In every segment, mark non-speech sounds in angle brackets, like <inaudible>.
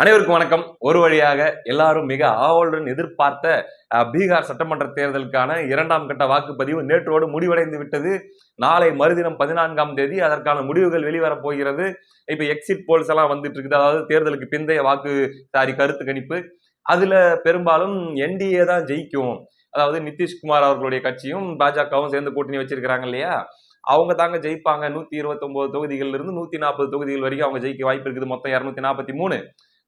அனைவருக்கும் வணக்கம். ஒரு வழியாக எல்லாரும் மிக ஆவலுடன் எதிர்பார்த்த பீகார் சட்டமன்ற தேர்தலுக்கான இரண்டாம் கட்ட வாக்குப்பதிவு நேற்றோடு முடிவடைந்து விட்டது. நாளை மறுதினம் பதினான்காம் தேதி அதற்கான முடிவுகள் வெளிவரப் போகிறது. இப்போ எக்ஸிட் போல்ஸ் எல்லாம் வந்துட்டு இருக்குது. அதாவது தேர்தலுக்கு பிந்தைய வாக்கு சாரி கருத்து கணிப்பு. அதுல பெரும்பாலும் என்டிஏ தான் ஜெயிக்கும். அதாவது நிதிஷ்குமார் அவர்களுடைய கட்சியும் பாஜகவும் சேர்ந்து கூட்டணி வச்சிருக்கிறாங்க இல்லையா? அவங்க தாங்க ஜெயிப்பாங்க. நூத்தி இருபத்தி ஒன்பது தொகுதிகள் இருந்து நூத்தி நாற்பது தொகுதிகள் வரைக்கும் அவங்க ஜெயிக்க வாய்ப்பு இருக்குது. மொத்தம் இருநூத்தி நாற்பத்தி மூணு.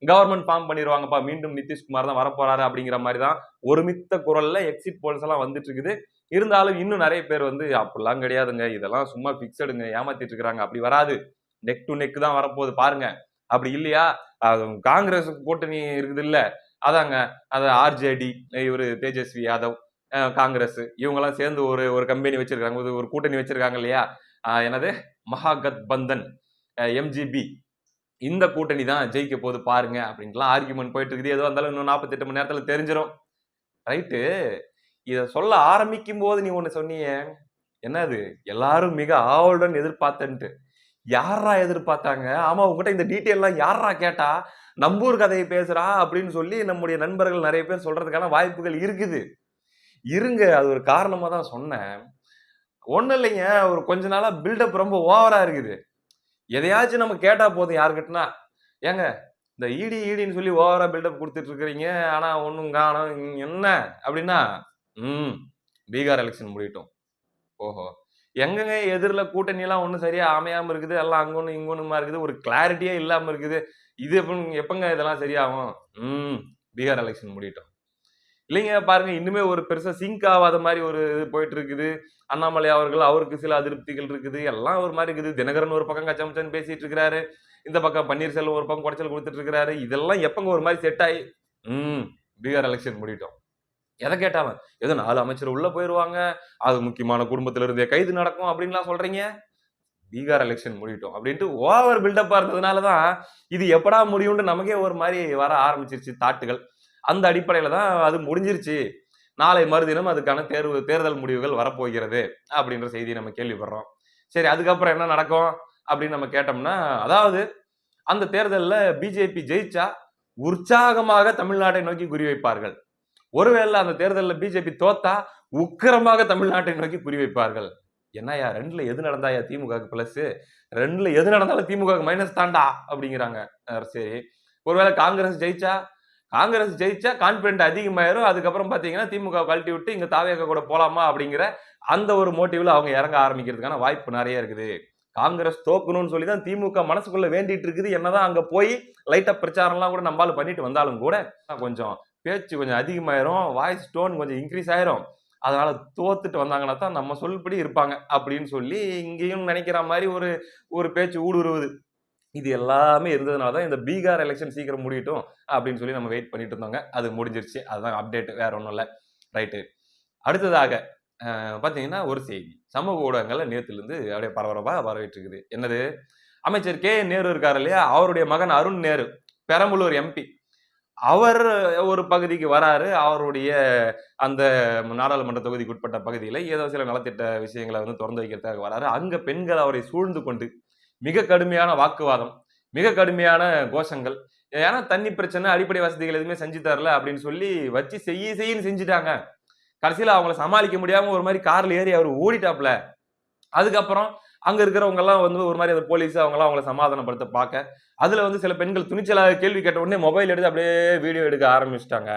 கவர்மெண்ட் ஃபார்ம் பண்ணிடுவாங்கப்பா மீண்டும் நிதிஷ்குமார் தான் வரப்போறாரு அப்படிங்கிற மாதிரி தான் ஒருமித்த குரல்ல எக்ஸிட் போல்ஸ் எல்லாம் வந்துட்டு இருக்குது இருந்தாலும் இன்னும் நிறைய பேர் வந்து அப்படிலாம் கிடையாதுங்க இதெல்லாம் சும்மா பிக்சடுங்க ஏமாத்திட்டு இருக்கிறாங்க அப்படி வராது. நெக் டு நெக் தான் வரப்போகுது பாருங்க. அப்படி இல்லையா? காங்கிரஸ் கூட்டணி இருக்குது இல்ல. அதாங்க அது ஆர்ஜேடி இவர் தேஜஸ்வி யாதவ் காங்கிரஸ் இவங்கெல்லாம் சேர்ந்து ஒரு ஒரு கம்பெனி வச்சிருக்காங்க ஒரு- ஒரு கூட்டணி வச்சிருக்காங்க இல்லையா? என்னது? மகாகத் பந்தன் எம்ஜிபி இந்த கூட்டணி தான் ஜெயிக்க போகுது பாருங்க அப்படின்ட்டுலாம் ஆர்கியூமெண்ட் போயிட்டு இருக்குது. ஏதோ இருந்தாலும் இன்னும் நாற்பத்தெட்டு மணி நேரத்தில் தெரிஞ்சிடும் ரைட்டு இதை சொல்ல ஆரம்பிக்கும் போது நீ ஒன்று சொன்னியே என்னது? எல்லாரும் மிக ஆவலுடன் எதிர்பார்த்தன்ட்டு. யாரா எதிர்பார்த்தாங்க? ஆமா உங்ககிட்ட இந்த டீட்டெயில் யாரா கேட்டா? நம்பூர் கதையை பேசுறா அப்படின்னு சொல்லி நம்முடைய நண்பர்கள் நிறைய பேர் சொல்றதுக்கான வாய்ப்புகள் இருக்குது. இருங்க அது ஒரு காரணமா தான் சொன்னேன். ஒன்றும் இல்லைங்க ஒரு கொஞ்ச நாளாக பில்டப் ரொம்ப ஓவரா இருக்குது. எதையாச்சும் நம்ம கேட்டால் போதும் யாருக்கிட்டனா ஏங்க இந்த ஈடி ஈடின்னு சொல்லி ஓவரா பில்டப் கொடுத்துட்டு இருக்கிறீங்க ஆனா ஒன்றும் காணும். என்ன? அப்படின்னா ம் பீகார் எலெக்ஷன் முடியட்டும். ஓஹோ. எங்கங்க எதிரில் கூட்டணியெல்லாம் ஒன்றும் சரியா அமையாம இருக்குது? எல்லாம் அங்கொன்னு இங்கொன்னுமா இருக்குது? ஒரு கிளாரிட்டியே இல்லாம இருக்குது. இது எப்ப எப்பங்க இதெல்லாம் சரியாகும்? ம் பீகார் எலெக்ஷன் முடியட்டும். இல்லைங்க பாருங்க இன்னுமே ஒரு பெருசா சிங்க் ஆகாத மாதிரி ஒரு இது போயிட்டு இருக்குது அண்ணாமலை அவர்கள் அவருக்கு சில அதிருப்திகள் இருக்குது. எல்லாம் ஒரு மாதிரி இருக்குது. தினகரன் ஒரு பக்கம் கச்சமச்சன்னு பேசிட்டு இருக்கிறாரு இந்த பக்கம் பன்னீர்செல்வம் ஒரு பக்கம் குடைச்சல் கொடுத்துட்டு இருக்கிறாரு இதெல்லாம் எப்பங்க ஒரு மாதிரி செட் ஆகி ம் பீகார் எலெக்ஷன் முடிட்டோம் எதை கேட்டாலும் ஏதோ நாலு அமைச்சர் உள்ள போயிருவாங்க. அது முக்கியமான குடும்பத்துல இருந்தே கைது நடக்கும் அப்படின்லாம் சொல்றீங்க? பீகார் எலெக்ஷன் முடிட்டோம் அப்படின்ட்டு ஓவர் பில்டப்பா இருந்ததுனால தான் இது எப்படா முடியும்னு நமக்கே ஒரு மாதிரி வர ஆரம்பிச்சிருச்சு தாட்டுகள். அந்த அடிப்படையில் தான் அது முடிஞ்சிருச்சு. நாளை மறுதினம் அதுக்கான தேர்வு தேர்தல் முடிவுகள் வரப்போகிறது அப்படின்ற செய்தி நம்ம கேள்விப்படுறோம். சரி அதுக்கப்புறம் என்ன நடக்கும் அப்படின்னு நம்ம கேட்டோம்னா அதாவது அந்த தேர்தலில் பிஜேபி ஜெயிச்சா உற்சாகமாக தமிழ்நாட்டை நோக்கி குறிவைப்பார்கள் ஒருவேளை அந்த தேர்தலில் பிஜேபி தோத்தா உக்கிரமாக தமிழ்நாட்டை நோக்கி குறிவைப்பார்கள் என்னய்யா ரெண்டுல எது நடந்தாயா திமுக பிளஸ் ரெண்டுல எது நடந்தாலும் திமுக மைனஸ் தாண்டா அப்படிங்கிறாங்க. சரி ஒருவேளை காங்கிரஸ் ஜெயிச்சா காங்கிரஸ் ஜெயிச்சா கான்பிடென்ட் அதிகமாயிரும். அதுக்கப்புறம் பார்த்தீங்கன்னா திமுக கழட்டி விட்டு இங்கே தாவேக கூட போகலாமா அப்படிங்கிற அந்த ஒரு மோட்டிவில் அவங்க இறங்க ஆரம்பிக்கிறதுக்கான வாய்ப்பு நிறைய இருக்குது. காங்கிரஸ் தோக்கணும்னு சொல்லி தான் திமுக மனசுக்குள்ள வேண்டிட்டு இருக்குது. என்னதான் அங்கே போய் லைட்டாக பிரச்சாரம்லாம் கூட நம்மளால பண்ணிட்டு வந்தாலும் கூட கொஞ்சம் பேச்சு கொஞ்சம் அதிகமாயிரும். வாய்ஸ் டோன் கொஞ்சம் இன்க்ரீஸ் ஆயிரும். அதனால தோத்துட்டு வந்தாங்கன்னா தான் நம்ம சொல்படி இருப்பாங்க அப்படின்னு சொல்லி இங்கேயும் நினைக்கிற மாதிரி ஒரு ஒரு பேச்சு ஊடுருவுது. இது எல்லாமே இருந்ததுனால தான் இந்த பீகார் எலெக்ஷன் சீக்கிரம் முடியட்டும் அப்படின்னு சொல்லி நம்ம வெயிட் பண்ணிட்டு இருந்தோங்க. அது முடிஞ்சிருச்சு. அதுதான் அப்டேட் வேற ஒன்றும் இல்லை. ரைட்டு அடுத்ததாக பார்த்தீங்கன்னா ஒரு செய்தி. சமூக ஊடகங்களில் நேற்றுலேருந்து அப்படியே பரபரப்பாக வரவேற்று இருக்குது என்னது? அமைச்சர் கே. நேரு இருக்கார் இல்லையா? அவருடைய மகன் அருண் நேரு பெரம்பலூர் எம்பி அவர் ஒரு பகுதிக்கு வராரு. அவருடைய அந்த நாடாளுமன்ற தொகுதிக்கு உட்பட்ட பகுதியில் ஏதோ சில நலத்திட்ட விஷயங்களை வந்து திறந்து வைக்கிறதுக்காக வராரு. அங்கே பெண்கள் அவரை சூழ்ந்து கொண்டு மிக கடுமையான வாக்குவாதம் மிக கடுமையான கோஷங்கள். ஏன்னா தண்ணி பிரச்சனை அடிப்படை வசதிகள் எதுவுமே செஞ்சு தரல அப்படின்னு சொல்லி வச்சு செய்ய செய்யன்னு செஞ்சுட்டாங்க. கடைசியில் அவங்கள சமாளிக்க முடியாம ஒரு மாதிரி கார்ல ஏறி அவர் ஓடிட்டாப்ல. அதுக்கப்புறம் அங்க இருக்கிறவங்க எல்லாம் வந்து ஒரு மாதிரி அந்த போலீஸ் அவங்களாம் அவங்கள சமாதானப்படுத்த பார்க்க அதுல வந்து சில பெண்கள் துணிச்சலாக கேள்வி கேட்ட உடனே மொபைல் எடுத்து அப்படியே வீடியோ எடுக்க ஆரம்பிச்சிட்டாங்க.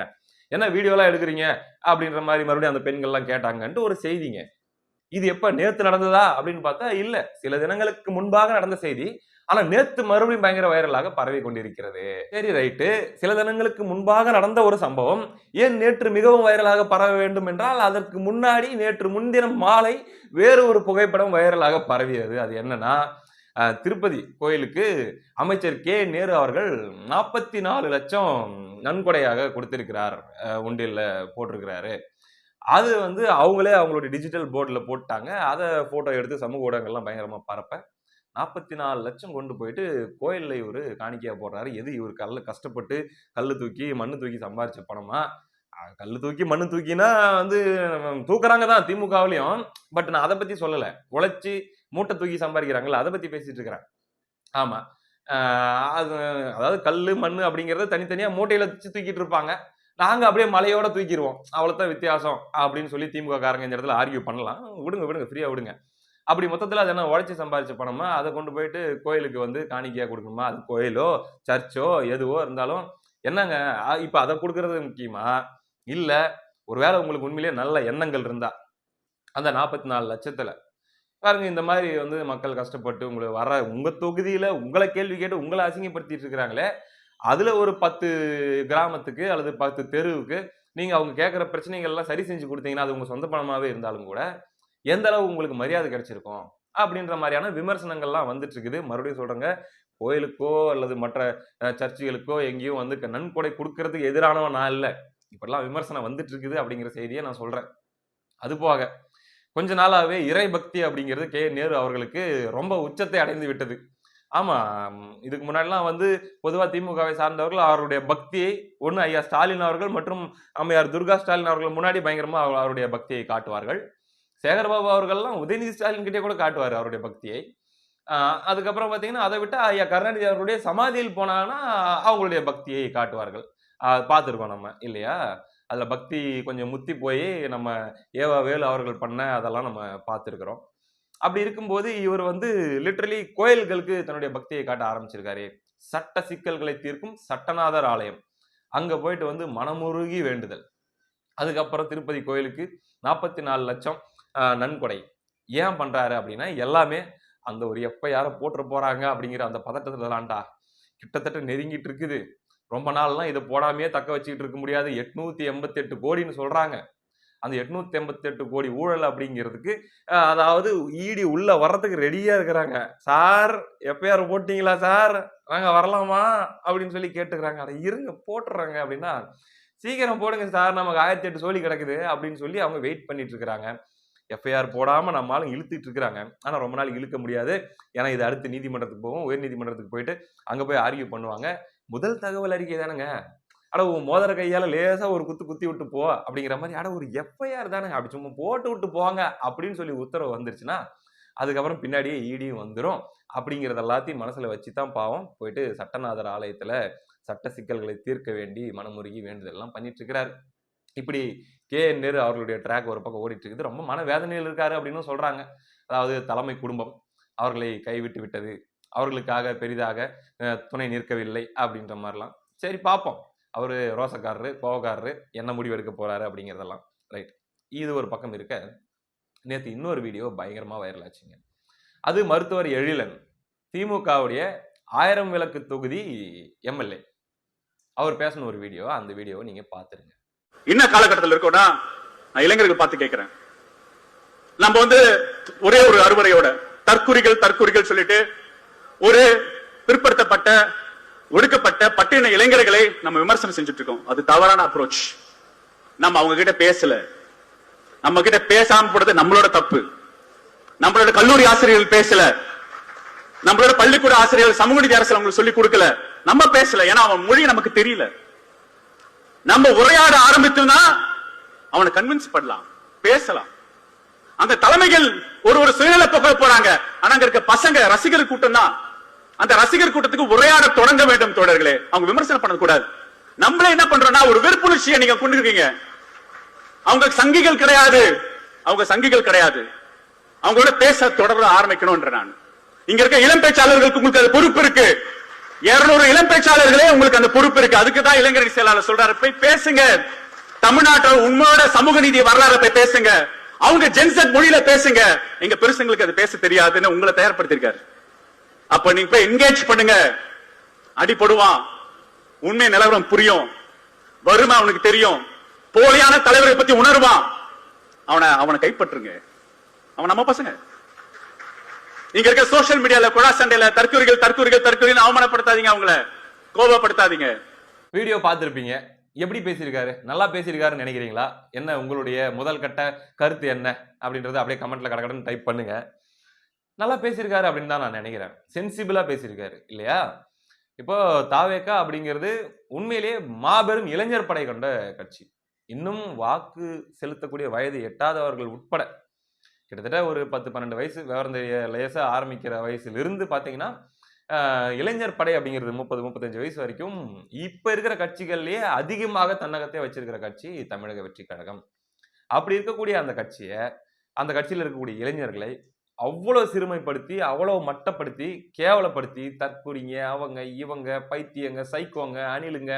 என்ன வீடியோலாம் எடுக்கிறீங்க? அப்படின்ற மாதிரி மறுபடியும் அந்த பெண்கள்லாம் கேட்டாங்கன்ட்டு ஒரு செய்திங்க. இது எப்ப நேத்து நடந்ததா அப்படின்னு பார்த்தா இல்ல. சில தினங்களுக்கு முன்பாக நடந்த செய்தி. ஆனா நேத்து மறுபடியும் பயங்கர வைரலாக பரவி கொண்டிருக்கிறது. சரி ரைட்டு. சில தினங்களுக்கு முன்பாக நடந்த ஒரு சம்பவம். ஏன் நேற்று மிகவும் வைரலாக பரவ வேண்டும் என்றால் அதற்கு முன்னாடி நேற்று முன்தினம் மாலை வேறு ஒரு புகைப்படம் வைரலாக பரவியது. அது என்னன்னா திருப்பதி கோயிலுக்கு அமைச்சர் கே. நேரு அவர்கள் நாற்பத்தி நாலு லட்சம் நன்கொடையாக கொடுத்திருக்கிறார். அஹ், போட்டிருக்கிறாரு. அது வந்து அவங்களே அவங்களுடைய டிஜிட்டல் போர்டில் போட்டாங்க. அதை ஃபோட்டோ எடுத்து சமூக ஊடகங்கள்லாம் பயங்கரமாக பரப்ப. நாற்பத்தி நாலு லட்சம் கொண்டு போயிட்டு கோயிலில் இவர் காணிக்கையாக போடுறாரு. எது இவர் கல்ல கஷ்டப்பட்டு கல் தூக்கி மண் தூக்கி சம்பாரிச்ச பணமா? கல் தூக்கி மண் தூக்கினா வந்து தூக்குறாங்க தான் திமுகவிலையும். பட் நான் அதை பற்றி சொல்லலை. உழைச்சி மூட்டை தூக்கி சம்பாதிக்கிறாங்கல்ல அதை பற்றி பேசிட்டு இருக்கிறேன். ஆமாம் அது அதாவது கல் மண் அப்படிங்கிறத தனித்தனியாக மூட்டையில் வச்சு தூக்கிட்டு இருப்பாங்க. நாங்க அப்படியே மலையோட தூக்கிடுவோம் அவ்வளோதான் வித்தியாசம் அப்படின்னு சொல்லி திமுக காரங்க இந்த இடத்துல ஆர்கியூ பண்ணலாம். விடுங்க விடுங்க ஃப்ரீயா விடுங்க. அப்படி மொத்தத்தில் அது என்ன உழைச்சி சம்பாரிச்ச பணமா? அதை கொண்டு போயிட்டு கோயிலுக்கு வந்து காணிக்கையாக கொடுக்கணுமா? அது கோயிலோ சர்ச்சோ எதுவோ இருந்தாலும் என்னங்க இப்போ அதை கொடுக்கறது முக்கியமா? இல்லை ஒருவேளை உங்களுக்கு உண்மையிலேயே நல்ல எண்ணங்கள் இருந்தா அந்த நாற்பத்தி நாலு லட்சத்தில். பாருங்க இந்த மாதிரி வந்து மக்கள் கஷ்டப்பட்டு உங்களுக்கு வர உங்கள் தொகுதியில் உங்களை கேள்வி கேட்டு உங்களை அசிங்கப்படுத்திட்டு இருக்கிறாங்களே அதில் ஒரு பத்து கிராமத்துக்கு அல்லது பத்து தெருவுக்கு நீங்கள் அவங்க கேட்குற பிரச்சனைகள்லாம் சரி செஞ்சு கொடுத்தீங்கன்னா அது உங்கள் சொந்த பணமாகவே இருந்தாலும் கூட எந்த அளவு உங்களுக்கு மரியாதை கிடைச்சிருக்கும் அப்படின்ற மாதிரியான விமர்சனங்கள்லாம் வந்துட்டு இருக்குது மறுபடியும் சொல்கிறேங்க கோயிலுக்கோ அல்லது மற்ற அஹ், சர்ச்சுகளுக்கோ எங்கேயும் வந்து க- நன்கொடை கொடுக்கறதுக்கு எதிரானவன் நான் இல்லை. இப்பெல்லாம் விமர்சனம் வந்துட்டு இருக்குது அப்படிங்கிற செய்தியை நான் சொல்கிறேன் அது போக கொஞ்ச நாளாகவே இறைபக்தி அப்படிங்கிறது கே. நேரு அவர்களுக்கு ரொம்ப உச்சத்தை அடைந்து விட்டது. ஆமாம் இதுக்கு முன்னாடிலாம் வந்து பொதுவாக திமுகவை சார்ந்தவர்கள் அவருடைய பக்தியை ஒன்று ஐயா ஸ்டாலின் அவர்கள் மற்றும் அம்மையார் துர்கா ஸ்டாலின் அவர்கள் முன்னாடி பயங்கரமாக அவர்- அவருடைய பக்தியை காட்டுவார்கள். சேகர்பாபு அவர்கள்லாம் உதயநிதி ஸ்டாலின் கிட்டே கூட காட்டுவார் அவருடைய பக்தியை. அதுக்கப்புறம் பார்த்தீங்கன்னா அதை விட்டு ஐயா கருணாநிதி அவர்களுடைய சமாதியில் போனாங்கன்னா அவங்களுடைய பக்தியை காட்டுவார்கள். பார்த்துருக்கோம் நம்ம இல்லையா? அதில் பக்தி கொஞ்சம் முத்தி போய் நம்ம ஏவா வேலு அவர்கள் பண்ண அதெல்லாம் நம்ம பார்த்துருக்குறோம். அப்படி இருக்கும்போது இவர் வந்து லிட்ரலி கோயில்களுக்கு தன்னுடைய பக்தியை காட்ட ஆரம்பிச்சிருக்காரு. சட்ட சிக்கல்களை தீர்க்கும் சட்டநாதர் ஆலயம். அங்கே போயிட்டு வந்து மனமுருகி வேண்டுதல். அதுக்கப்புறம் திருப்பதி கோயிலுக்கு நாற்பத்தி நாலு லட்சம் நன்கொடை. ஏன் பண்ணுறாரு அப்படின்னா எல்லாமே அந்த ஒரு எப்போ யாரை போட்டுற போகிறாங்க அப்படிங்கிற அந்த பதட்டத்தில் தான்டா கிட்டத்தட்ட நெருங்கிட்டு இருக்குது. ரொம்ப நாள்லாம் இதை போடாமையே தக்க வச்சுக்கிட்டு இருக்க முடியாது. எட்நூற்றி எண்பத்தி எட்டு கோடின்னு சொல்கிறாங்க அந்த எட்நூத்தி எண்பத்தி எட்டு கோடி ஊழல் அப்படிங்கிறதுக்கு அதாவது ஈடி உள்ள வர்றதுக்கு ரெடியா இருக்கிறாங்க. சார் எஃப்ஐஆர் போட்டீங்களா சார்? நாங்க வரலாமா? அப்படின்னு சொல்லி கேட்டுக்கிறாங்க. அதை இருங்க போட்டுறாங்க. அப்படின்னா சீக்கிரம் போடுங்க சார் நமக்கு ஆயிரத்தி எட்டு சோழி கிடக்குது. அப்படின்னு சொல்லி அவங்க வெயிட் பண்ணிட்டு இருக்கிறாங்க எஃப்ஐஆர் போடாமல் நம்மளால இழுத்துட்டு இருக்கிறாங்க ஆனால் ரொம்ப நாள் இழுக்க முடியாது. ஏன்னா இது அடுத்து நீதிமன்றத்துக்கு போகும். உயர் நீதிமன்றத்துக்கு போயிட்டு அங்கே போய் ஆர்கியூ பண்ணுவாங்க. முதல் தகவல் அறிக்கை தானுங்க. அட உன் மோதிர கையால் லேசாக ஒரு குத்து குத்தி விட்டு போ அப்படிங்கிற மாதிரி அட ஒரு எஃப்ஐஆர் தானே அப்படி சும்மா போட்டு விட்டு போவாங்க அப்படின்னு சொல்லி உத்தரவு வந்துருச்சுன்னா அதுக்கப்புறம் பின்னாடியே ஈடியும் வந்துடும் அப்படிங்கிறத எல்லாத்தையும் மனசில் வச்சு தான் பாவம். போயிட்டு சட்டநாதர் ஆலயத்தில் சட்ட சிக்கல்களை தீர்க்க வேண்டி மனமுருகி வேண்டுதெல்லாம் பண்ணிட்டுருக்கிறார் இப்படி கே. என். நேரு அவர்களுடைய ட்ராக் ஒரு பக்கம் ஓடிட்டு இருக்குது. ரொம்ப மன வேதனையில் இருக்காரு அப்படின்னு சொல்கிறாங்க அதாவது தலைமை குடும்பம் அவர்களை கைவிட்டு விட்டது. அவர்களுக்காக பெரிதாக துணை நிற்கவில்லை அப்படின்ற மாதிரிலாம். சரி பார்ப்போம். அவர் ரோசக்காரரு கோவக்காரரு என்ன முடிவு எடுக்க போகிறாரு அப்படிங்கிறதெல்லாம். ரைட். இது ஒரு பக்கம் இருக்க நேற்று இன்னொரு வீடியோ பயங்கரமாக வைரல் ஆச்சுங்க. அது மருத்துவர் எழிலன் திமுகவுடைய ஆயிரம் விளக்கு தொகுதி எம்எல்ஏ. அவர் பேசின ஒரு வீடியோ அந்த வீடியோவை நீங்கள் பார்த்துருங்க. என்ன காலகட்டத்தில் இருக்கோம்னா நான் இளைஞர்கள் பார்த்து கேட்கிறேன். நம்ம வந்து ஒரே ஒரு அறுவரையோட தற்குறிகள் தற்குறிகள் சொல்லிட்டு ஒரு பிற்படுத்தப்பட்ட ஒடுக்கப்பட்ட பட்டின இளைஞர்களை நம்ம விமர்சனம் செஞ்சுட்டு இருக்கோம் அது தவறான அப்ரோச் நம்ம அவங்க கிட்ட பேசல. நம்ம கிட்ட பேசாம போடுறது நம்மளோட தப்பு. நம்மளோட கல்லூரி ஆசிரியர்கள் பேசல. நம்மளோட பள்ளிக்கூட ஆசிரியர்கள் சமூக நீதி அரசு அவங்களுக்கு சொல்லி கொடுக்கல. நம்ம பேசல. ஏன்னா அவன் மொழி நமக்கு தெரியல. நம்ம உரையாட ஆரம்பித்தோம்னா அவனை கன்வின்ஸ் பண்ணலாம். பேசலாம். அந்த தலைமைகள் ஒரு ஒரு சுயநல போக போறாங்க. ஆனா அங்க இருக்க பசங்க ரசிகர் கூட்டம் தான் அந்த ரசிகர் கூட்டத்துக்கு உரையாட தொடங்க வேண்டும் தோழர்களே. அவங்க விமர்சனம் பண்ணக்கூடாது நம்மளே என்ன பண்றோம்னா ஒரு வெறுப்புணர்ச்சியை நீங்க கொண்டு இருக்கீங்க அவங்க சங்கிகள் கிடையாது. அவங்க சங்கிகள் கிடையாது. அவங்களோட பேச தொடர ஆரம்பிக்கணும்ன்ற நான். இங்க இருக்க இளம் பேச்சாளர்களுக்கு உங்களுக்கு அது பொறுப்பு இருக்கு. இருநூறு இளம் பேச்சாளர்களே உங்களுக்கு அந்த பொறுப்பு இருக்கு. அதுக்கு தான் இளைஞரணி செயலாளர் சொல்றாரு. போய் பேசுங்க. தமிழ்நாட்டோட உண்மையோட சமூக நீதி வரலாறு போய் பேசுங்க. அவங்க ஜென்சட் மொழியில பேசுங்க. எங்க பெருசுங்களுக்கு அது பேச தெரியாதுன்னு உங்களை தயார்படுத்திருக்காரு அப்ப நீங்க போய் என்கேஜ் பண்ணுங்க. அடிபடுவான். உண்மை நிலவரம் புரியும். வறுமை அவனுக்கு தெரியும். போலியான தலைவரை பத்தி உணர்வான். அவனை அவனை கைப்பற்றுங்க. அவன் நம்ம பசங்க. இங்க இருக்க சோஷியல் மீடியால குழா சண்டையில தற்கூரிகள் தற்கூரிகள் தற்கூரிகள் அவமானப்படுத்தாதீங்க அவங்கள. கோபப்படுத்தாதீங்க வீடியோ பார்த்துருப்பீங்க. எப்படி பேசியிருக்காரு? நல்லா பேசியிருக்காருன்னு நினைக்கிறீங்களா? என்ன உங்களுடைய முதல் கட்ட கருத்து என்ன? அப்படின்றத அப்படியே கமெண்ட்ல கடகடன்னு டைப் பண்ணுங்க. நல்லா பேசியிருக்காரு அப்படின்னு தான் நான் நினைக்கிறேன். சென்சிபிளாக பேசியிருக்காரு இல்லையா? இப்போ தாவேக்கா அப்படிங்கிறது உண்மையிலேயே மாபெரும் இளைஞர் படை கொண்ட கட்சி. இன்னும் வாக்கு செலுத்தக்கூடிய வயது எட்டாதவர்கள் உட்பட கிட்டத்தட்ட ஒரு பத்து பன்னெண்டு வயசு விவரம் தெரிய லேசாக ஆரம்பிக்கிற வயசுலேருந்து பார்த்தீங்கன்னா இளைஞர் படை அப்படிங்கிறது முப்பது முப்பத்தஞ்சு வயசு வரைக்கும் இப்போ இருக்கிற கட்சிகள்லேயே அதிகமாக தன்னகத்தை வச்சிருக்கிற கட்சி தமிழக வெற்றி கழகம். அப்படி இருக்கக்கூடிய அந்த கட்சியை அந்த கட்சியில் இருக்கக்கூடிய இளைஞர்களை அவ்வளோ சிறுமைப்படுத்தி அவ்வளோ மட்டப்படுத்தி கேவலப்படுத்தி தற்குறிங்க அவங்க இவங்க பைத்தியங்க சைக்கோங்க அணிலுங்க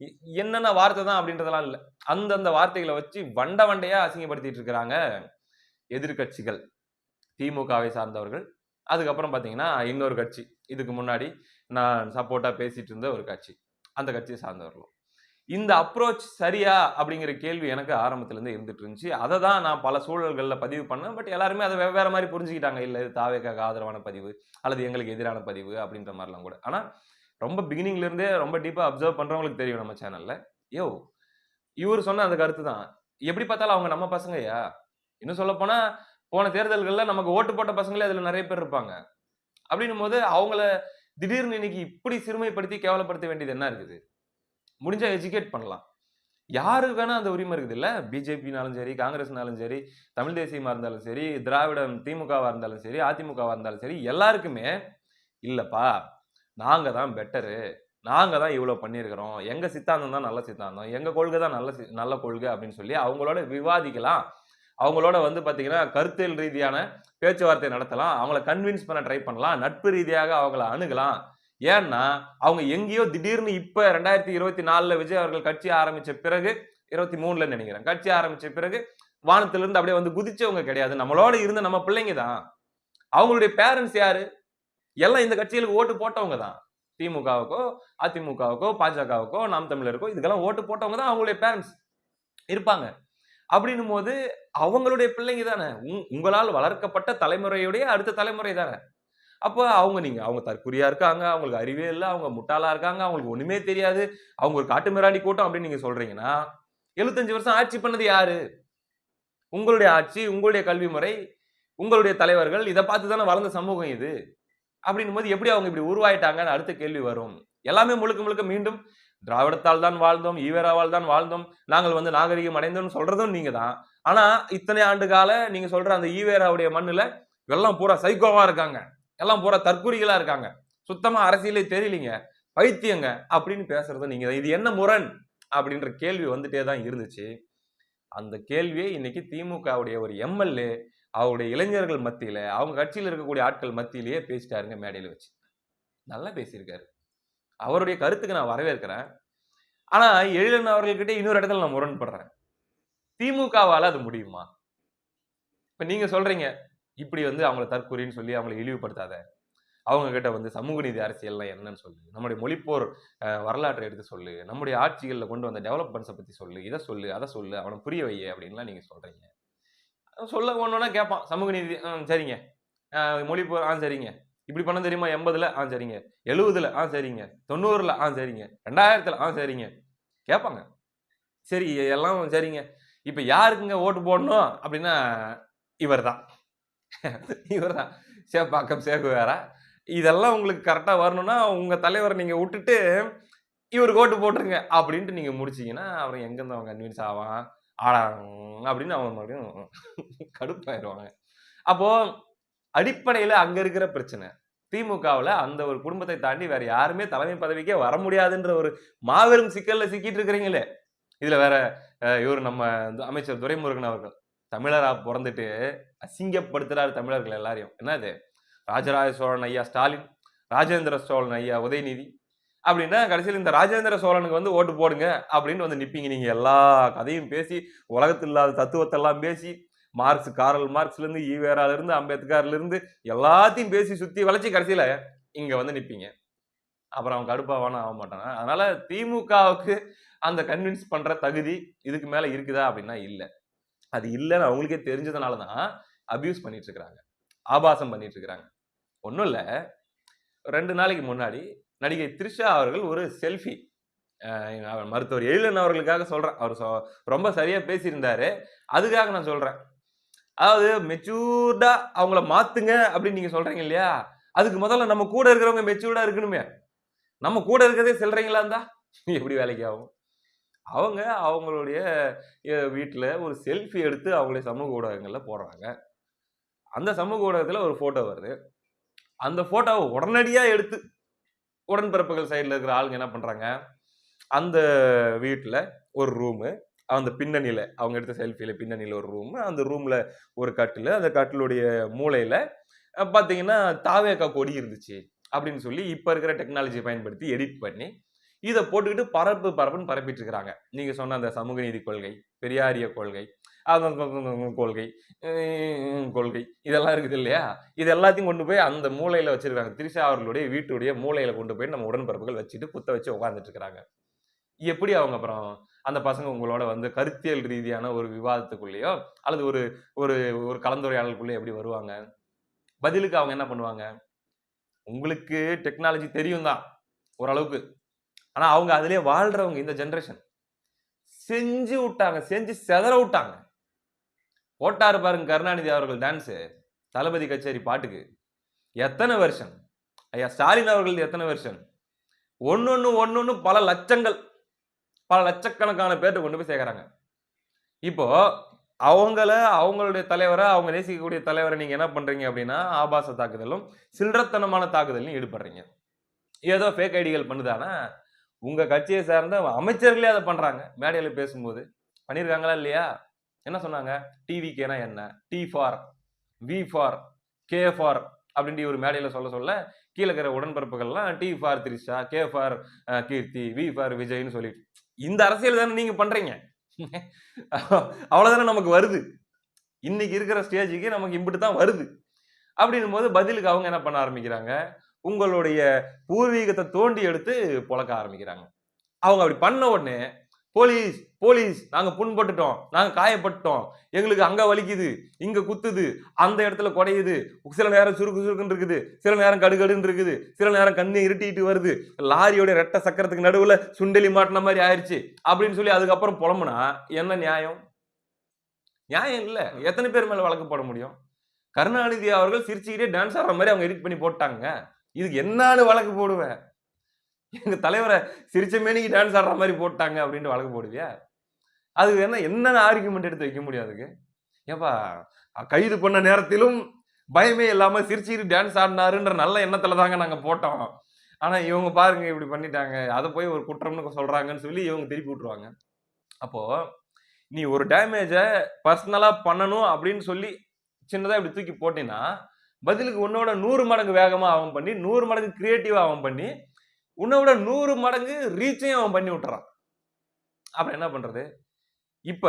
இ- என்னென்ன வார்த்தை தான் அப்படின்றதெல்லாம் இல்லை. அந்தந்த வார்த்தைகளை வச்சு வண்ட வண்டையா அசிங்கப்படுத்திட்டு இருக்கிறாங்க எதிர்க்கட்சிகள். திமுகவை சார்ந்தவர்கள். அதுக்கப்புறம் பார்த்தீங்கன்னா இன்னொரு கட்சி. இதுக்கு முன்னாடி நான் சப்போர்ட்டாக பேசிட்டு இருந்த ஒரு கட்சி. அந்த கட்சியை சார்ந்தவர்களும். இந்த அப்ரோச் சரியா அப்படிங்கிற கேள்வி எனக்கு ஆரம்பத்துலேருந்து இருந்துட்டு இருந்துச்சு. அதை தான் நான் பல சூழல்களில் பதிவு பண்ணேன். பட் எல்லாருமே அதை வெவ்வேறு மாதிரி புரிஞ்சுக்கிட்டாங்க. இல்லை இது தாவேக்காக ஆதரவான பதிவு அல்லது எங்களுக்கு எதிரான பதிவு அப்படின்ற மாதிரிலாம் கூட. ஆனால் ரொம்ப பிகினிங்லேருந்தே ரொம்ப டீப்பாக அப்சர்வ் பண்ணுறவங்களுக்கு தெரியும் நம்ம சேனலில் யோ இவர் சொன்ன அந்த கருத்து தான். எப்படி பார்த்தாலும் அவங்க நம்ம பசங்கயா இன்னும் சொல்லப்போனால் போன தேர்தல்களில் நமக்கு ஓட்டு போட்ட பசங்களே அதில் நிறைய பேர் இருப்பாங்க. அப்படின்னும் போது அவங்கள திடீர்னு இன்னைக்கு இப்படி சிறுமைப்படுத்தி கேவலப்படுத்த வேண்டியது என்ன இருக்குது? முடிஞ்சால் எஜுகேட் பண்ணலாம். யாருக்கு வேணா அந்த உரிமை இருக்குது இல்லை பிஜேபினாலும் சரி காங்கிரஸ்னாலும் சரி தமிழ் தேசியமாக இருந்தாலும் சரி திராவிடம் திமுகவாக இருந்தாலும் சரி அதிமுகவாக இருந்தாலும் சரி எல்லாருக்குமே இல்லைப்பா நாங்கள் தான் பெட்டரு நாங்கள் தான் இவ்வளோ பண்ணியிருக்கிறோம் எங்கள் சித்தாந்தம் தான் நல்ல சித்தாந்தம் எங்கள் கொள்கை தான் நல்ல சி- நல்ல கொள்கை அப்படின்னு சொல்லி அவங்களோட விவாதிக்கலாம். அவங்களோட வந்து பார்த்தீங்கன்னா கருத்தியல் ரீதியான பேச்சுவார்த்தை நடத்தலாம் அவங்கள கன்வின்ஸ் பண்ண ட்ரை பண்ணலாம் நட்பு ரீதியாக அவங்கள அணுகலாம். ஏன்னா அவங்க எங்கேயோ திடீர்னு இப்ப ரெண்டாயிரத்தி இருபத்தி நாலுல விஜய் அவர்கள் கட்சி ஆரம்பிச்ச பிறகு இருபத்தி மூணுல நினைக்கிறேன் கட்சி ஆரம்பிச்ச பிறகு வானத்திலிருந்து அப்படியே வந்து குதிச்சவங்க கிடையாது. நம்மளோட இருந்த நம்ம பிள்ளைங்க தான். அவங்களுடைய பேரண்ட்ஸ் யாரு? எல்லாம் இந்த கட்சிகளுக்கு ஓட்டு போட்டவங்க தான். திமுகவுக்கோ அதிமுகவுக்கோ பாஜகவுக்கோ நாம் தமிழருக்கோ இதுக்கெல்லாம் ஓட்டு போட்டவங்க தான் அவங்களுடைய பேரண்ட்ஸ் இருப்பாங்க. அப்படின்னும் போது அவங்களுடைய பிள்ளைங்க தானே. உங்- உங்களால் வளர்க்கப்பட்ட தலைமுறையுடைய அடுத்த தலைமுறை தானே. அப்போ அவங்க நீங்கள் அவங்க தற்குறியா இருக்காங்க அவங்களுக்கு அறிவே இல்லை அவங்க முட்டாளாக இருக்காங்க அவங்களுக்கு ஒன்றுமே தெரியாது. அவங்க ஒரு காட்டு மிராண்டி கூட்டம் அப்படின்னு நீங்கள் சொல்கிறீங்கன்னா எழுபத்தஞ்சு வருஷம் ஆட்சி பண்ணது யாரு? உங்களுடைய ஆட்சி உங்களுடைய கல்வி முறை உங்களுடைய தலைவர்கள் இதை பார்த்து தானே வளர்ந்த சமூகம் இது? அப்படின்னும் போது எப்படி அவங்க இப்படி உருவாயிட்டாங்கன்னு அடுத்த கேள்வி வரும். எல்லாமே முழுக்க முழுக்க மீண்டும் திராவிடத்தால் தான் வாழ்ந்தோம் ஈவேராவால் தான் வாழ்ந்தோம் நாங்கள் வந்து நாகரிகம் அடைந்தோம்னு சொல்றதும் நீங்க தான். ஆனா இத்தனை ஆண்டு கால நீங்க சொல்ற அந்த ஈவேராவுடைய மண்ணுல வெள்ளம் பூரா சைக்கோவா இருக்காங்க. எல்லாம் பூரா தற்குறிகளா இருக்காங்க. சுத்தமா அரசியலே தெரியலீங்க. பைத்தியங்க அப்படின்னு பேசுறது நீங்க இது என்ன முரண்? அப்படின்ற கேள்வி வந்துட்டே தான் இருந்துச்சு. அந்த கேள்வியை இன்னைக்கு திமுகவுடைய ஒரு எம்எல்ஏ அவருடைய இளைஞர்கள் மத்தியில அவங்க கட்சியில் இருக்கக்கூடிய ஆட்கள் மத்தியிலேயே பேசிட்டாருங்க மேடையில் வச்சு. நல்லா பேசியிருக்காரு. அவருடைய கருத்துக்கு நான் வரவேற்கிறேன். ஆனா எழிலன் அவர்கள்கிட்ட இன்னொரு இடத்துல நான் முரண்படுறேன். திமுகவால அது முடியுமா? இப்ப நீங்க சொல்றீங்க இப்படி வந்து அவங்கள தற்கொலைன்னு சொல்லி அவங்களை இழிவுபடுத்தாத. அவங்க கிட்ட வந்து சமூக நீதி அரசியல்லாம் என்னன்னு சொல்லு. நம்முடைய மொழிப்போர் வரலாற்றை எடுத்து சொல்லு. நம்முடைய ஆட்சிகளில் கொண்டு வந்த டெவலப்மெண்ட்ஸை பற்றி சொல்லு. இதை சொல்லு அதை சொல்லு அவனை புரிய வை அப்படின்லாம் நீங்கள் சொல்கிறீங்க சொல்ல ஒன்றுனா கேட்பான் சமூக நீதி ஆ சரிங்க. மொழிப்போர் ஆ சரிங்க. இப்படி பண்ண தெரியுமா? எண்பதில் ஆ சரிங்க. எழுபதில் ஆ சரிங்க. தொண்ணூறில் ஆ சரிங்க. ரெண்டாயிரத்தில் ஆ சரிங்க. கேட்பாங்க சரி எல்லாம் சரிங்க. இப்போ யாருக்குங்க ஓட்டு போடணும் அப்படின்னா <laughs> இவர்தான். இவர்தான் சேப்பாக்கம் சேகுவேரா இதெல்லாம் உங்களுக்கு கரெக்டாக வரணும்னா உங்க தலைவரை நீங்கள் விட்டுட்டு இவர் கோட்டு போட்டுருங்க அப்படின்ட்டு நீங்கள் முடிச்சீங்கன்னா அப்புறம் எங்கேருந்து அவன் கன்வின்ஸ் ஆவான்? ஆடா அப்படின்னு அவன் மறுபடியும் <laughs> கடுப்பாயிருவாங்க. அப்போ அடிப்படையில் அங்கே இருக்கிற பிரச்சனை. திமுகவில் அந்த ஒரு குடும்பத்தை தாண்டி வேற யாருமே தலைமை பதவிக்கே வர முடியாதுன்ற ஒரு மாபெரும் சிக்கலில் சிக்கிட்டு இருக்கிறீங்களே. இதில் வேற இவர் நம்ம அமைச்சர் துரைமுருகன் அவர்கள். தமிழரா பிறந்துட்டு அசிங்கப்படுத்துறாரு தமிழர்கள் எல்லாரையும். என்னது? ராஜராஜ சோழன் ஐயா ஸ்டாலின் ராஜேந்திர சோழன் ஐயா உதயநிதி. அப்படின்னா கடைசியில் இந்த ராஜேந்திர சோழனுக்கு வந்து ஓட்டு போடுங்க அப்படின்னு வந்து நிற்பீங்க நீங்கள் எல்லா கதையும் பேசி உலகத்தில் இல்லாத தத்துவத்தை எல்லாம் பேசி மார்க்ஸ் காரல் மார்க்ஸ்லேருந்து ஈவேராலேருந்து அம்பேத்கர்லேருந்து எல்லாத்தையும் பேசி சுற்றி வளைச்சி கடைசியில் இங்கே வந்து நிற்பீங்க அப்புறம் அவன் கடுப்பாவான ஆக மாட்டான். அதனால திமுகவுக்கு அந்த கன்வின்ஸ் பண்ணுற தகுதி இதுக்கு மேலே இருக்குதா அப்படின்னா இல்லை. அது இல்லைன்னு அவங்களுக்கே தெரிஞ்சதுனால தான் அபியூஸ் பண்ணிட்டு இருக்கிறாங்க ஆபாசம் பண்ணிட்டு இருக்கிறாங்க ஒன்றும் இல்லை. ரெண்டு நாளைக்கு முன்னாடி நடிகை த்ரிஷா அவர்கள் ஒரு செல்ஃபி மருத்துவர் எழிலன் அவர்களுக்காக சொல்கிறேன் அவர் சொ- ரொம்ப சரியாக பேசியிருந்தாரு. அதுக்காக நான் சொல்கிறேன் அதாவது மெச்சூர்டா அவங்கள மாத்துங்க அப்படின்னு நீங்க சொல்றீங்க இல்லையா? அதுக்கு முதல்ல நம்ம கூட இருக்கிறவங்க மெச்சூர்டா இருக்கணுமே. நம்ம கூட இருக்கிறதே செல்றீங்களா இருந்தா? எப்படி வேலைக்கு ஆகும்? அவங்க அவங்களுடைய வீட்டில் ஒரு செல்ஃபி எடுத்து அவங்களுடைய சமூக ஊடகங்கள்ல போடுறாங்க. அந்த சமூக ஊடகத்தில் ஒரு ஃபோட்டோ வருது. அந்த ஃபோட்டோவை உடனடியாக எடுத்து உடன்பிறப்புகள் சைடில் இருக்கிற ஆளுங்க என்ன பண்ணுறாங்க அந்த வீட்டில் ஒரு ரூமு அந்த பின்னணியில் அவங்க எடுத்த செல்ஃபியில் பின்னணியில் ஒரு ரூம் அந்த ரூமில் ஒரு கட்டில் அந்த கட்டிலுடைய மூளையில் பார்த்தீங்கன்னா தாவேக்கா கொடி இருந்துச்சு அப்படின்னு சொல்லி இப்போ இருக்கிற டெக்னாலஜியை பயன்படுத்தி எடிட் பண்ணி இதை போட்டுக்கிட்டு பரப்பு பரப்புன்னு பரப்பிட்டு இருக்கிறாங்க. நீங்கள் சொன்ன அந்த சமூக நீதி கொள்கை பெரியாரிய கொள்கை அதன் கொள்கை. கொள்கை. இதெல்லாம் இருக்குது இல்லையா? இது எல்லாத்தையும் கொண்டு போய் அந்த மூலையில் வச்சுருக்காங்க. திரிஷா அவர்களுடைய வீட்டுடைய மூலையில் கொண்டு போய் நம்ம உடன்பிறப்புகள் வச்சுட்டு குத்த வச்சு உட்கார்ந்துட்டு இருக்கிறாங்க. எப்படி அவங்க அப்புறம் அந்த பசங்க உங்களோட வந்து கருத்தியல் ரீதியான ஒரு விவாதத்துக்குள்ளேயோ அல்லது ஒரு ஒரு ஒரு கலந்துரையாடலுக்குள்ளேயோ எப்படி வருவாங்க? பதிலுக்கு அவங்க என்ன பண்ணுவாங்க? உங்களுக்கு டெக்னாலஜி தெரியும் தான் ஓரளவுக்கு. ஆனால் அவங்க அதிலே வாழ்கிறவங்க இந்த ஜென்ரேஷன் செஞ்சு விட்டாங்க. செஞ்சு செதற விட்டாங்க. போட்டார் பாருங்க கருணாநிதி அவர்கள் டான்ஸு தளபதி கச்சேரி பாட்டுக்கு. எத்தனை வருஷன் ஐயா ஸ்டாலின் அவர்கள் எத்தனை வருஷன் ஒன்று ஒன்று பல லட்சங்கள் பல லட்சக்கணக்கான பேர்த்து கொண்டு போய் சேர்க்குறாங்க. இப்போ அவங்கள அவங்களுடைய தலைவரை அவங்க நேசிக்கக்கூடிய தலைவரை நீங்கள் என்ன பண்ணுறீங்க அப்படின்னா ஆபாச தாக்குதலும் சில்லறத்தனமான தாக்குதலையும் ஈடுபடுறீங்க. ஏதோ ஃபேக் ஐடிகள் பண்ணுதானா? உங்கள் கட்சியை சார்ந்த அமைச்சர்களே அதை பண்ணுறாங்க மேடையில் பேசும்போது. பண்ணியிருக்காங்களா இல்லையா? என்ன சொன்னாங்க? டிவிக்கேனா என்ன? T for V for K for அப்படின்ட்டு ஒரு மேடையில் சொல்ல சொல்ல கீழே இருக்கிற உடன்பிறப்புகள்லாம் T for Trisha K for Keerthi V for விஜய்னு சொல்லிட்டு. இந்த அரசியல் தானே நீங்கள் பண்ணுறீங்க அவ்வளோதானே நமக்கு வருது. இன்னைக்கு இருக்கிற ஸ்டேஜுக்கு நமக்கு இம்பிட்டு தான் வருது. அப்படின்னும் போது பதிலுக்கு அவங்க என்ன பண்ண ஆரம்பிக்கிறாங்க? உங்களுடைய பூர்வீகத்தை தோண்டி எடுத்து புழக்க ஆரம்பிக்கிறாங்க. அவங்க அப்படி பண்ண உடனே போலீஸ் போலீஸ். நாங்க புண்பட்டுட்டோம். நாங்க காயப்பட்டோம் எங்களுக்கு அங்க வலிக்குது இங்க குத்துது அந்த இடத்துல குடையுது. சில நேரம் சுருக்கு சுருக்குன்னு இருக்குது சில நேரம் கடுகடுன்னு இருக்குது சில நேரம் கண்ணு இருட்டிட்டு வருது. லாரியோட ரெட்ட சக்கரத்துக்கு நடுவுல சுண்டலி மாட்டின மாதிரி ஆயிடுச்சு அப்படின்னு சொல்லி அதுக்கப்புறம் புலம்புனா என்ன நியாயம்? நியாயம் இல்ல. எத்தனை பேர் மேல வழக்கு போட முடியும்? கருணாநிதி அவர்கள் சிரிச்சுக்கிட்டே டான்ஸ் ஆடுற மாதிரி அவங்க எடிட் பண்ணி போட்டாங்க. இதுக்கு என்னான்னு வழக்கு போடுவேன்? எங்கள் தலைவரை சிரிச்ச மேனிக்கு டான்ஸ் ஆடுற மாதிரி போட்டாங்க அப்படின்ட்டு வழக்கு போடுவியா? அதுக்கு என்ன என்னென்ன ஆர்குமெண்ட் எடுத்து வைக்க முடியும் அதுக்கு? ஏப்பா கைது பண்ண நேரத்திலும் பயமே இல்லாமல் சிரிச்சுக்கிட்டு டான்ஸ் ஆடினாருன்ற நல்ல எண்ணத்தில் தாங்க நாங்கள் போட்டோம். ஆனால் இவங்க பாருங்க இப்படி பண்ணிட்டாங்க அதை போய் ஒரு குற்றம்னு சொல்கிறாங்கன்னு சொல்லி இவங்க திருப்பி விட்டுருவாங்க. அப்போது நீ ஒரு டேமேஜை பர்சனலாக பண்ணணும் அப்படின்னு சொல்லி சின்னதாக இப்படி தூக்கி போட்டினா பதிலுக்கு உன்னோட நூறு மடங்கு வேகமாக அவன் பண்ணி நூறு மடங்கு கிரியேட்டிவாக அவன் பண்ணி உன்னோட நூறு மடங்கு ரீச்சையும் அவன் பண்ணி விட்டுறான். அப்புறம் என்ன பண்றது? இப்ப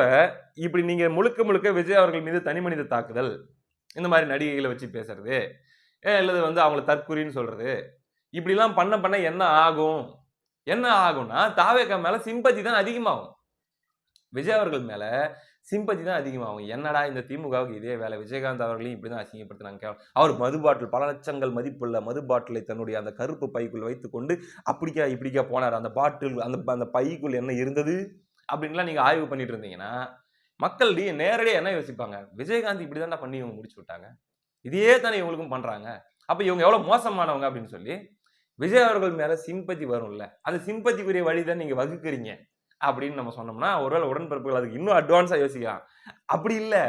இப்படி நீங்க முழுக்க முழுக்க விஜய் அவர்கள் மீது தனி மனித தாக்குதல் இந்த மாதிரி நடிகைகளை வச்சு பேசுறது ஏ, அல்லது வந்து அவங்கள தற்குறின்னு சொல்றது இப்படிலாம் பண்ண பண்ண என்ன ஆகும்? என்ன ஆகும்னா தாவேக்கா மேல சிம்பத்தி தான் அதிகமாகும். விஜய் அவர்கள் மேல சிம்பத்தி தான் அதிகமாகும். என்னடா இந்த திமுகவுக்கு இதே வேலை? விஜயகாந்த் அவர்களையும் இப்படி தான் அசிங்கப்படுத்தினாங்க அவர் மது பாட்டில் பல லட்சங்கள் மதிப்புள்ள மது பாட்டிலை தன்னுடைய அந்த கருப்பு பைக்குள் வைத்துக்கொண்டு அப்படிக்கா இப்படிக்கா போனார். அந்த பாட்டில் அந்த அந்த பைக்குள் என்ன இருந்தது? அப்படின்லாம் நீங்கள் ஆய்வு பண்ணிட்டு இருந்தீங்கன்னா மக்கள் டி- என்ன யோசிப்பாங்க? விஜயகாந்த் இப்படி தானே பண்ணி இவங்க முடிச்சு விட்டாங்க. இதே தானே இவங்களுக்கும் பண்ணுறாங்க அப்போ இவங்க எவ்வளோ மோசமானவங்க அப்படின்னு சொல்லி விஜய் அவர்கள் மேலே சிம்பத்தி வரும்ல? அது சிம்பத்திக்குரிய வழிதான் நீங்கள் வகுக்கிறீங்க. அப்படின்னு நம்ம சொன்னோம்னா ஒருவேளை உடன்பிறப்புகள் அதுக்கு இன்னும் அட்வான்ஸாக யோசிக்கலாம். அப்படி இல்லை.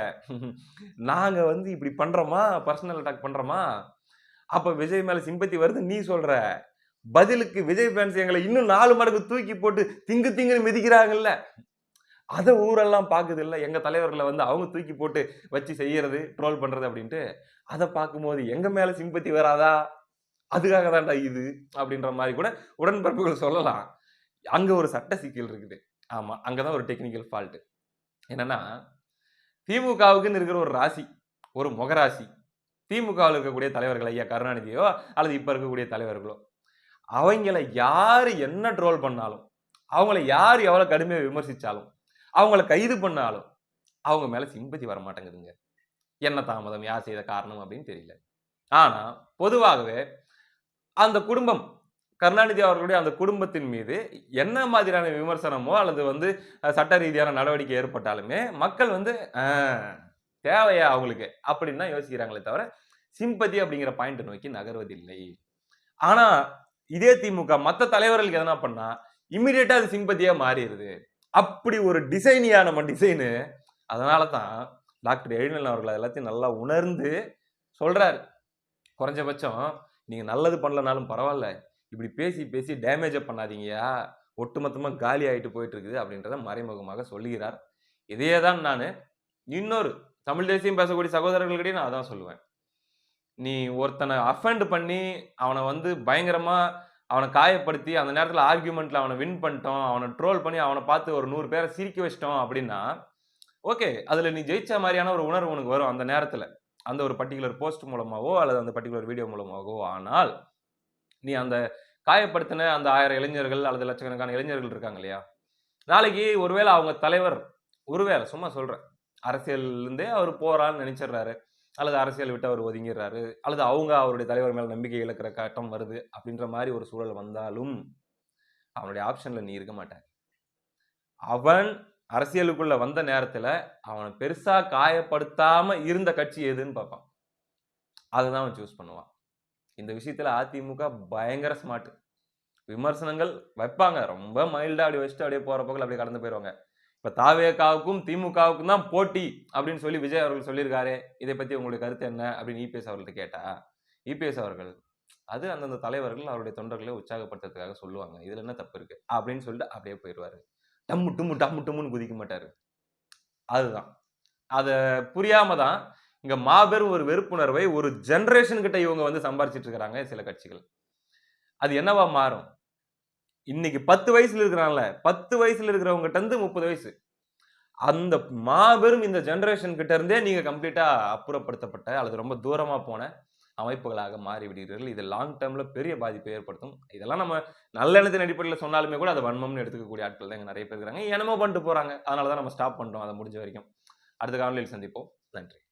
நாங்கள் வந்து இப்படி பண்ணுறோமா பர்சனல் அட்டாக் பண்ணுறோமா அப்போ விஜய் மேலே சிம்பத்தி வருது நீ சொல்கிற பதிலுக்கு விஜய் ஃபேன்ஸ் எங்களை இன்னும் நாலு மடங்கு தூக்கி போட்டு திங்கு திங்குன்னு மிதிக்கிறாங்கல்ல. அதை ஊரெல்லாம் பார்க்குது இல்லை. எங்கள் தலைவர்களை வந்து அவங்க தூக்கி போட்டு வச்சு செய்யறது ட்ரோல் பண்ணுறது அப்படின்ட்டு. அதை பார்க்கும்போது எங்கள் மேலே சிம்பத்தி வராதா? அதுக்காக தான்டா இது? அப்படின்ற மாதிரி கூட உடன்பிறப்புகள் சொல்லலாம். அங்கே ஒரு சட்ட சிக்கல் இருக்குது. ஆமாம் அங்கே தான் ஒரு டெக்னிக்கல் ஃபால்ட்டு என்னென்னா திமுகவுக்குன்னு இருக்கிற ஒரு ராசி ஒரு முகராசி திமுகவில் இருக்கக்கூடிய தலைவர்கள் ஐயா கருணாநிதியோ அல்லது இப்போ இருக்கக்கூடிய தலைவர்களோ அவங்கள யார் என்ன ட்ரோல் பண்ணாலும் அவங்கள யார் எவ்வளோ கடுமையாக விமர்சித்தாலும் அவங்கள கைது பண்ணாலும் அவங்க மேலே சிம்பத்தி வர மாட்டேங்குதுங்க. என்ன தாமதம் யார் செய்த காரணம் அப்படின்னு தெரியல. ஆனால் பொதுவாகவே அந்த குடும்பம் கருணாநிதி அவர்களுடைய அந்த குடும்பத்தின் மீது என்ன மாதிரியான விமர்சனமோ அல்லது வந்து சட்ட ரீதியான நடவடிக்கை ஏற்பட்டாலுமே மக்கள் வந்து தேவையா அவங்களுக்கு? அப்படின்னு தான் யோசிக்கிறாங்களே தவிர சிம்பத்தி அப்படிங்கிற பாயிண்ட் நோக்கி நகர்வதில்லை. ஆனா இதே திமுக மற்ற தலைவர்களுக்கு எதனா பண்ணா இம்மிடியட்டா அது சிம்பதியா மாறிடுது. அப்படி ஒரு டிசைனியா நம்ம டிசைனு அதனால தான் டாக்டர் எழிலன் அவர்கள் அது எல்லாத்தையும் நல்லா உணர்ந்து சொல்றாரு. குறைஞ்சபட்சம் நீங்க நல்லது பண்ணலனாலும் பரவாயில்ல. இப்படி பேசி பேசி டேமேஜை பண்ணாதீங்கயா ஒட்டுமொத்தமாக காலி ஆகிட்டு போயிட்டு இருக்குது அப்படின்றத மறைமுகமாக சொல்லுகிறார். இதையே தான் நான் இன்னொரு தமிழ் தேசியம் பேசக்கூடிய சகோதரர்கள்கிட்டயும் நான் அதான் சொல்லுவேன். நீ ஒருத்தனை அஃபெண்ட் பண்ணி அவனை வந்து பயங்கரமாக அவனை காயப்படுத்தி அந்த நேரத்தில் ஆர்கியூமெண்ட்டில் அவனை வின் பண்ணிட்டோம் அவனை ட்ரோல் பண்ணி அவனை பார்த்து ஒரு நூறு பேரை சிரிக்க வச்சிட்டோம் அப்படின்னா ஓகே அதில் நீ ஜெயிச்ச மாதிரியான ஒரு உணர்வு உனக்கு வரும் அந்த நேரத்தில். அந்த ஒரு பர்டிகுலர் போஸ்ட் மூலமாகவோ அல்லது அந்த பர்டிகுலர் வீடியோ மூலமாகவோ ஆனால் நீ அந்த காயப்படுத்தின அந்த ஆயிரம் இளைஞர்கள் அல்லது லட்சக்கணக்கான இளைஞர்கள் இருக்காங்க இல்லையா? நாளைக்கு ஒருவேளை அவங்க தலைவர் ஒருவேளை சும்மா சொல்கிறேன் அரசியல்லேருந்தே அவர் போகிறான்னு நினச்சிடுறாரு. அல்லது அரசியல் விட்டு அவர் ஒதுங்கிடுறாரு. அல்லது அவங்க அவருடைய தலைவர் மேலே நம்பிக்கை இழக்கிற கட்டம் வருது அப்படின்ற மாதிரி ஒரு சூழல் வந்தாலும் அவனுடைய ஆப்ஷனில் நீ இருக்க மாட்ட அவன் அரசியலுக்குள்ளே வந்த நேரத்தில் அவனை பெருசாக காயப்படுத்தாமல் இருந்த கட்சி எதுன்னு பார்ப்பான். அதுதான் அவன் சூஸ் பண்ணுவான். இந்த விஷயத்தில் அதிமுக பயங்கர ஸ்மார்ட் விமர்சனங்கள் வைப்பாங்க. ரொம்ப மைல்டாக அப்படி வச்சுட்டு அப்படியே போகிற போக்கில் அப்படியே கடந்து போயிடுவாங்க இப்போ தாவேகாவுக்கும் திமுகவுக்கும் தான் போட்டி அப்படின்னு சொல்லி விஜய் அவர்கள் சொல்லியிருக்காரு. இதை பற்றி உங்களுடைய கருத்து என்ன? அப்படின்னு இபிஎஸ் அவர்கள்ட்ட கேட்டா இபிஎஸ் அவர்கள் அது அந்தந்த தலைவர்கள் அவருடைய தொண்டர்களை உற்சாகப்படுத்துறதுக்காக சொல்லுவாங்க. இதில் என்ன தப்பு இருக்குது அப்படின்னு சொல்லிட்டு அப்படியே போயிடுவார் டம்மு டும்மு டம்மு டும்முன்னு குதிக்க மாட்டார். அதுதான். அதை புரியாமல் தான் இங்கே மாபெரும் ஒரு வெறுப்புணர்வை ஒரு ஜென்ரேஷன் கிட்ட இவங்க வந்து சம்பாரிச்சிட்டு இருக்கிறாங்க சில கட்சிகள். அது என்னவா மாறும்? இன்னைக்கு பத்து வயசுல இருக்கிறான்ல பத்து வயசுல இருக்கிறவங்ககிட்ட இருந்து முப்பது வயசு. அந்த மாபெரும் இந்த ஜென்ரேஷன் கிட்ட இருந்தே நீங்க கம்ப்ளீட்டா அப்புறப்படுத்தப்பட்ட அல்லது ரொம்ப தூரமா போன அமைப்புகளாக மாறி விடுகிறீர்கள் இது லாங் டேர்ம்ல பெரிய பாதிப்பை ஏற்படுத்தும். இதெல்லாம் நம்ம நல்ல எண்ணத்தின் அடிப்படையில் சொன்னாலுமே கூட அதை வன்மம்னு எடுத்துக்கக்கூடிய ஆட்கள் தான் இங்கே நிறைய பேர் இருக்கிறாங்க. என்னமோ பண்ணிட்டு போறாங்க. அதனால தான் நம்ம ஸ்டாப் பண்ணுறோம் அதை முடிஞ்ச வரைக்கும். அடுத்த காலையில் சந்திப்போம். நன்றி.